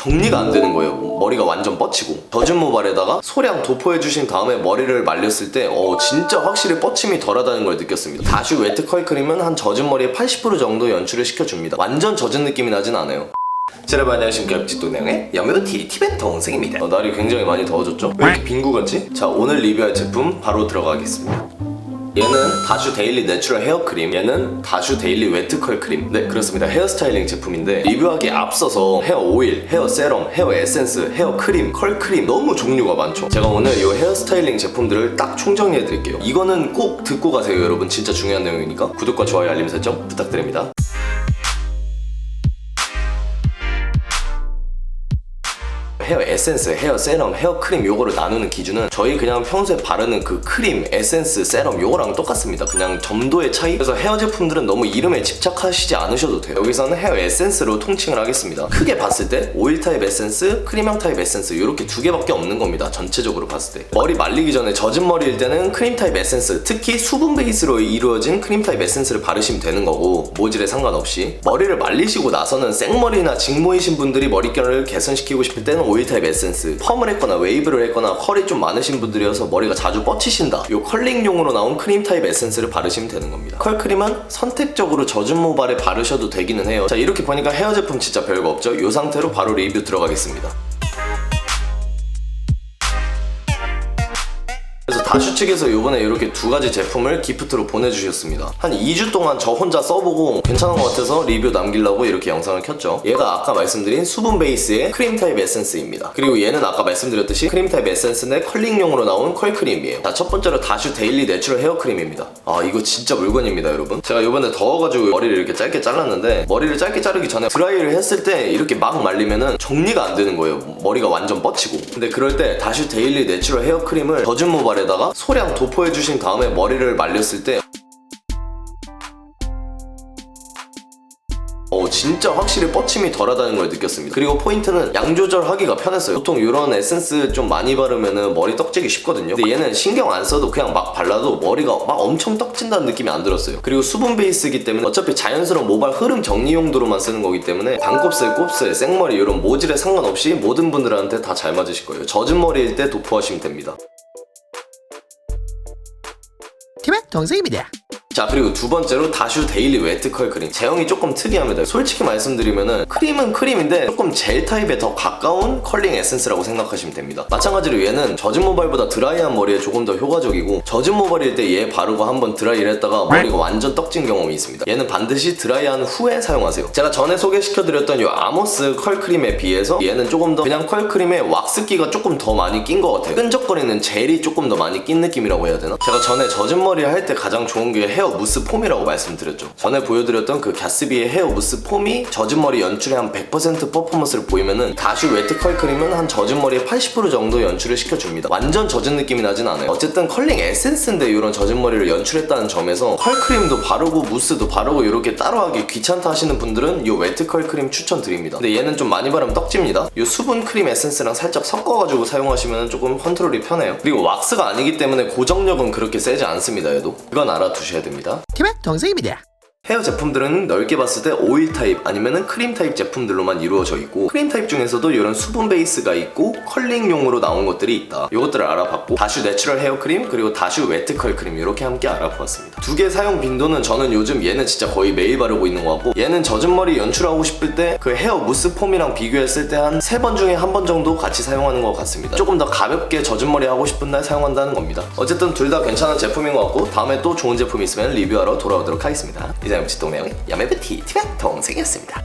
정리가 안 되는 거예요. 머리가 완전 뻗치고 젖은 모발에다가 소량 도포해 주신 다음에 머리를 말렸을 때 어, 진짜 확실히 뻗침이 덜하다는 걸 느꼈습니다. 다슈 웨트 컬 크림은 한 젖은 머리의 80% 정도 연출을 시켜줍니다. 완전 젖은 느낌이 나진 않아요. 자, 여러분 안녕하십니까 옆집동양의 연매부티 티벤 동생입니다 어, 날이 굉장히 많이 더워졌죠? 왜 이렇게 빈 구 같지? 자 오늘 리뷰할 제품 바로 들어가겠습니다 얘는 다슈 데일리 내추럴 헤어 크림 얘는 다슈 데일리 웨트 컬 크림. 네 그렇습니다. 헤어 스타일링 제품인데 리뷰하기에 앞서서 헤어 오일, 헤어 세럼, 헤어 에센스, 헤어 크림, 컬 크림 너무 종류가 많죠. 제가 오늘 이 헤어 스타일링 제품들을 딱 총정리해 드릴게요. 이거는 꼭 듣고 가세요 여러분. 진짜 중요한 내용이니까 구독과 좋아요 알림 설정 부탁드립니다 헤어 에센스, 헤어 세럼, 헤어 크림 요거를 나누는 기준은 저희 그냥 평소에 바르는 그 크림, 에센스, 세럼 요거랑 똑같습니다. 그냥 점도의 차이. 그래서 헤어 제품들은 너무 이름에 집착하시지 않으셔도 돼요. 여기서는 헤어 에센스로 통칭을 하겠습니다. 크게 봤을 때 오일 타입 에센스, 크림형 타입 에센스 요렇게 두 개밖에 없는 겁니다. 전체적으로 봤을 때. 머리 말리기 전에 젖은 머리일 때는 크림 타입 에센스, 특히 수분 베이스로 이루어진 크림 타입 에센스를 바르시면 되는 거고 모질에 상관없이 머리를 말리시고 나서는 생머리나 직모이신 분들이 머릿결을 개선시키고 싶을 때는 오일 타입 에센스. 펌을 했거나 웨이브를 했거나 컬이 좀 많으신 분들이어서 머리가 자주 뻗치신다. 요 컬링용으로 나온 크림 타입 에센스를 바르시면 되는 겁니다. 컬 크림은 선택적으로 젖은 모발에 바르셔도 되기는 해요. 자 이렇게 보니까 헤어 제품 진짜 별거 없죠? 요 상태로 바로 리뷰 들어가겠습니다 다슈 측에서 이번에 이렇게 두 가지 제품을 기프트로 보내주셨습니다. 한 2주 동안 저 혼자 써보고 괜찮은 것 같아서 리뷰 남기려고 이렇게 영상을 켰죠. 얘가 아까 말씀드린 수분 베이스의 크림 타입 에센스입니다. 그리고 얘는 아까 말씀드렸듯이 크림 타입 에센스인데 컬링용으로 나온 컬 크림이에요. 자, 첫 번째로 다슈 데일리 내추럴 헤어 크림입니다. 아, 이거 진짜 물건입니다, 여러분. 제가 이번에 더워가지고 머리를 이렇게 짧게 잘랐는데 머리를 짧게 자르기 전에 드라이를 했을 때 이렇게 막 말리면은 정리가 안 되는 거예요. 머리가 완전 뻗치고. 근데 그럴 때 다슈 데일리 내추럴 헤어 크림을 젖은 모발에다가 소량 도포해 주신 다음에 머리를 말렸을 때 어, 진짜 확실히 뻗침이 덜하다는 걸 느꼈습니다. 그리고 포인트는 양 조절하기가 편했어요. 보통 이런 에센스 좀 많이 바르면은 머리 떡지기 쉽거든요. 근데 얘는 신경 안 써도 그냥 막 발라도 머리가 막 엄청 떡진다는 느낌이 안 들었어요. 그리고 수분 베이스이기 때문에 어차피 자연스러운 모발 흐름 정리 용도로만 쓰는 거기 때문에 반곱슬, 곱슬, 생머리 이런 모질에 상관없이 모든 분들한테 다 잘 맞으실 거예요. 젖은 머리일 때 도포하시면 됩니다. 팀의 동생입니다. 자 그리고 두 번째로 다슈 데일리 웨트 컬 크림 제형이 조금 특이합니다. 솔직히 말씀드리면은 크림은 크림인데 조금 젤 타입에 더 가까운 컬링 에센스라고 생각하시면 됩니다. 마찬가지로 얘는 젖은 모발보다 드라이한 머리에 조금 더 효과적이고 젖은 모발일 때 얘 바르고 한번 드라이를 했다가 머리가 완전 떡진 경험이 있습니다. 얘는 반드시 드라이한 후에 사용하세요. 제가 전에 소개시켜드렸던 이 아모스 컬 크림에 비해서 얘는 조금 더 그냥 컬 크림에 왁스기가 조금 더 많이 낀 것 같아요. 끈적거리는 젤이 조금 더 많이 낀 느낌이라고 해야 되나? 제가 전에 젖은 머리 할 때 가장 좋은 게 헤어 무스 폼이라고 말씀드렸죠. 전에 보여드렸던 그 갸스비의 헤어 무스 폼이 젖은 머리 연출에 한100% 퍼포먼스를 보이면은 다슈 웨트 컬 크림은 한 젖은 머리의 80% 정도 연출을 시켜줍니다. 완전 젖은 느낌이 나진 않아요. 어쨌든 컬링 에센스인데 이런 젖은 머리를 연출했다는 점에서 컬 크림도 바르고 무스도 바르고 이렇게 따로 하기 귀찮다 하시는 분들은 이 웨트 컬 크림 추천드립니다. 근데 얘는 좀 많이 바르면 떡집니다. 이 수분 크림 에센스랑 살짝 섞어가지고 사용하시면 조금 컨트롤이 편해요. 그리고 왁스가 아니기 때문에 고정력은 그렇게 세지 않습니다. 얘도 이건 알아두셔야 됩니다. 팀의 동생입니다. 헤어 제품들은 넓게 봤을 때 오일 타입 아니면은 크림 타입 제품들로만 이루어져 있고 크림 타입 중에서도 이런 수분 베이스가 있고 컬링용으로 나온 것들이 있다. 이것들을 알아봤고 다슈 내추럴 헤어 크림 그리고 다슈 웨트 컬 크림 이렇게 함께 알아보았습니다. 두 개 사용 빈도는 저는 요즘 얘는 진짜 거의 매일 바르고 있는 것 같고 얘는 젖은 머리 연출하고 싶을 때 그 헤어 무스 폼이랑 비교했을 때 한 세 번 중에 한 번 정도 같이 사용하는 것 같습니다. 조금 더 가볍게 젖은 머리 하고 싶은 날 사용한다는 겁니다. 어쨌든 둘 다 괜찮은 제품인 것 같고 다음에 또 좋은 제품 있으면 리뷰하러 돌아오도록 하겠습니다 이상 MC 동명의 야매브티 티벳 동생이었습니다